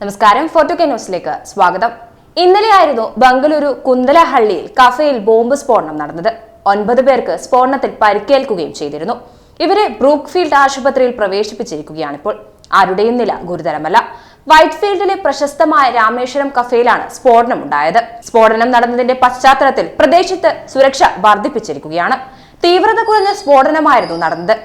നമസ്കാരം ഫോർട്ടു കെ ന്യൂസിലേക്ക് സ്വാഗതം. ഇന്നലെയായിരുന്നു ബംഗളൂരു കുന്തലഹള്ളിയിൽ കഫയിൽ ബോംബ് സ്ഫോടനം നടന്നത്. ഒൻപത് പേർക്ക് സ്ഫോടനത്തിൽ പരിക്കേൽക്കുകയും ചെയ്തിരുന്നു. ഇവരെ ബ്രൂക്ക്ഫീൽഡ് ആശുപത്രിയിൽ പ്രവേശിപ്പിച്ചിരിക്കുകയാണിപ്പോൾ. ആരുടെയും നില ഗുരുതരമല്ല. വൈറ്റ്ഫീൽഡിലെ പ്രശസ്തമായ രാമേശ്വരം കഫയിലാണ് സ്ഫോടനം ഉണ്ടായത് സ്ഫോടനം നടന്നതിന്റെ പശ്ചാത്തലത്തിൽ പ്രദേശത്ത് സുരക്ഷ വർദ്ധിപ്പിച്ചിരിക്കുകയാണ്. തീവ്രത കുറഞ്ഞ സ്ഫോടനമായിരുന്നു നടന്നത്.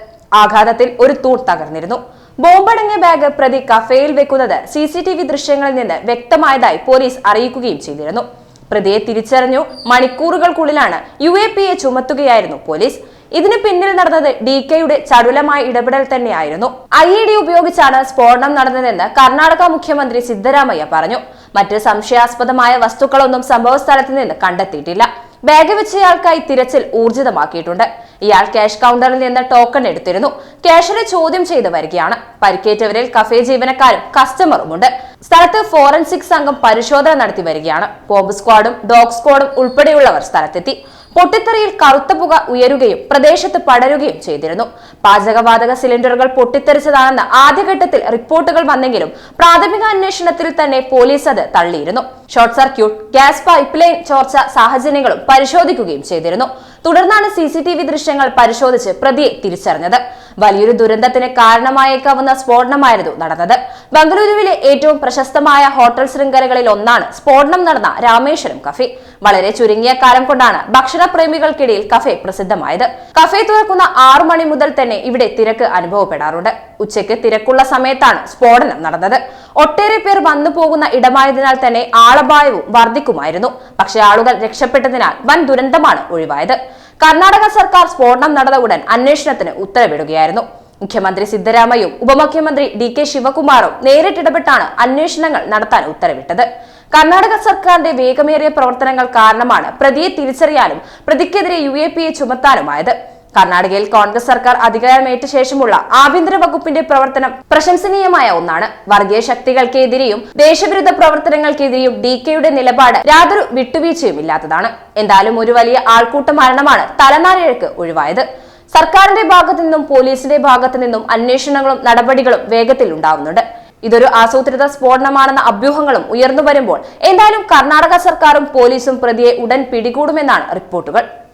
ആഘാതത്തിൽ ഒരു തൂൺ തകർന്നിരുന്നു. ബോംബടങ്ങിയ ബാഗ് പ്രതി കഫേയിൽ വെക്കുന്നത് സി സി ടി വി ദൃശ്യങ്ങളിൽ നിന്ന് വ്യക്തമായതായി പോലീസ് അറിയിക്കുകയും ചെയ്തിരുന്നു. പ്രതിയെ തിരിച്ചറിഞ്ഞു മണിക്കൂറുകൾക്കുള്ളിലാണ് യു എ പി എ ചുമത്തുകയായിരുന്നു പോലീസ്. ഇതിന് പിന്നിൽ നടന്നത് ഡി കെയുടെ ചടുലമായ ഇടപെടൽ തന്നെയായിരുന്നു. ഐ ഇ ഡി ഉപയോഗിച്ചാണ് സ്ഫോടനം നടന്നതെന്ന് കർണാടക മുഖ്യമന്ത്രി സിദ്ധരാമയ്യ പറഞ്ഞു. മറ്റ് സംശയാസ്പദമായ വസ്തുക്കളൊന്നും സംഭവ സ്ഥലത്ത് നിന്ന് കണ്ടെത്തിയിട്ടില്ല. ബാഗ് വെച്ചയാൾക്കായി തിരച്ചിൽ ഊർജിതമാക്കിയിട്ടുണ്ട്. ഇയാൾ ക്യാഷ് കൗണ്ടറിൽ നിന്ന് ടോക്കൺ എടുത്തിരുന്നു. ക്യാഷിനെ ചോദ്യം ചെയ്ത് വരികയാണ്. പരിക്കേറ്റവരിൽ കഫേ ജീവനക്കാരും കസ്റ്റമറുമുണ്ട് സ്ഥലത്ത് ഫോറൻസിക് സംഘം പരിശോധന നടത്തി വരികയാണ്. ബോംബ് സ്ക്വാഡും ഡോഗ് സ്ക്വാഡും ഉൾപ്പെടെയുള്ളവർ സ്ഥലത്തെത്തി. പൊട്ടിത്തെറിയിൽ കറുത്ത പുക ഉയരുകയും പ്രദേശത്ത് പടരുകയും ചെയ്തിരുന്നു. പാചകവാതക സിലിണ്ടറുകൾ പൊട്ടിത്തെറിച്ചതാണെന്ന് ആദ്യഘട്ടത്തിൽ റിപ്പോർട്ടുകൾ വന്നെങ്കിലും പ്രാഥമിക അന്വേഷണത്തിൽ തന്നെ പോലീസ് അത് തള്ളിയിരുന്നു. Short circuit gas pipe line ചോർച്ച സാഹചര്യങ്ങളും പരിശോധിക്കുകയും ചെയ്തിരുന്നു. തുടർന്നാണ് സി ദൃശ്യങ്ങൾ പരിശോധിച്ച് പ്രതിയെ തിരിച്ചറിഞ്ഞത്. വലിയൊരു ദുരന്തത്തിന് കാരണമായേക്കാവുന്ന സ്ഫോടനമായിരുന്നു നടന്നത്. ബംഗളൂരുവിലെ ഏറ്റവും പ്രശസ്തമായ ഹോട്ടൽ ശൃംഖലകളിൽ ഒന്നാണ് സ്ഫോടനം നടന്ന രാമേശ്വരം കഫേ. വളരെ ചുരുങ്ങിയ കാലം കൊണ്ടാണ് ഭക്ഷണപ്രേമികൾക്കിടയിൽ കഫേ പ്രസിദ്ധമായത്. കഫേ തുറക്കുന്ന ആറു മണി മുതൽ തന്നെ ഇവിടെ തിരക്ക് അനുഭവപ്പെടാറുണ്ട്. ഉച്ചയ്ക്ക് തിരക്കുള്ള സമയത്താണ് സ്ഫോടനം നടന്നത്. ഒട്ടേറെ പേർ വന്നു പോകുന്ന ഇടമായതിനാൽ തന്നെ ആളപായവും വർദ്ധിക്കുമായിരുന്നു പക്ഷേ ആളുകൾ രക്ഷപ്പെട്ടതിനാൽ വൻ ദുരന്തമാണ് ഒഴിവായത്. കർണാടക സർക്കാർ സ്ഫോടനം നടന്ന ഉടൻ അന്വേഷണത്തിന് ഉത്തരവിടുകയായിരുന്നു. മുഖ്യമന്ത്രി സിദ്ധരാമയ്യും ഉപമുഖ്യമന്ത്രി ഡി കെ ശിവകുമാറും നേരിട്ടിടപെട്ടാണ് അന്വേഷണങ്ങൾ നടത്താൻ ഉത്തരവിട്ടത്. കർണാടക സർക്കാരിന്റെ വേഗമേറിയ പ്രവർത്തനങ്ങൾ കാരണമാണ് പ്രതിയെ തിരിച്ചറിയാനും പ്രതിക്കെതിരെ യു എ പി എ ചുമത്താനുമായത്. കർണാടകയിൽ കോൺഗ്രസ് സർക്കാർ അധികാരമേറ്റ ശേഷമുള്ള ആഭ്യന്തര വകുപ്പിന്റെ പ്രവർത്തനം പ്രശംസനീയമായ ഒന്നാണ്. വർഗീയ ശക്തികൾക്കെതിരെയും ദേശവിരുദ്ധ പ്രവർത്തനങ്ങൾക്കെതിരെയും ഡി കെയുടെ നിലപാട് യാതൊരു വിട്ടുവീഴ്ചയും ഇല്ലാത്തതാണ് എന്തായാലും ഒരു വലിയ ആൾക്കൂട്ട മരണമാണ് തലനാരിഴക്ക് ഒഴിവായത്. സർക്കാരിന്റെ ഭാഗത്തു നിന്നും പോലീസിന്റെ ഭാഗത്തു നിന്നും അന്വേഷണങ്ങളും നടപടികളും വേഗത്തിൽ ഉണ്ടാവുന്നുണ്ട്. ഇതൊരു ആസൂത്രിത സ്ഫോടനമാണെന്ന അഭ്യൂഹങ്ങളും ഉയർന്നു വരുമ്പോൾ എന്തായാലും കർണാടക സർക്കാരും പോലീസും പ്രതിയെ ഉടൻ പിടികൂടുമെന്നാണ് റിപ്പോർട്ടുകൾ.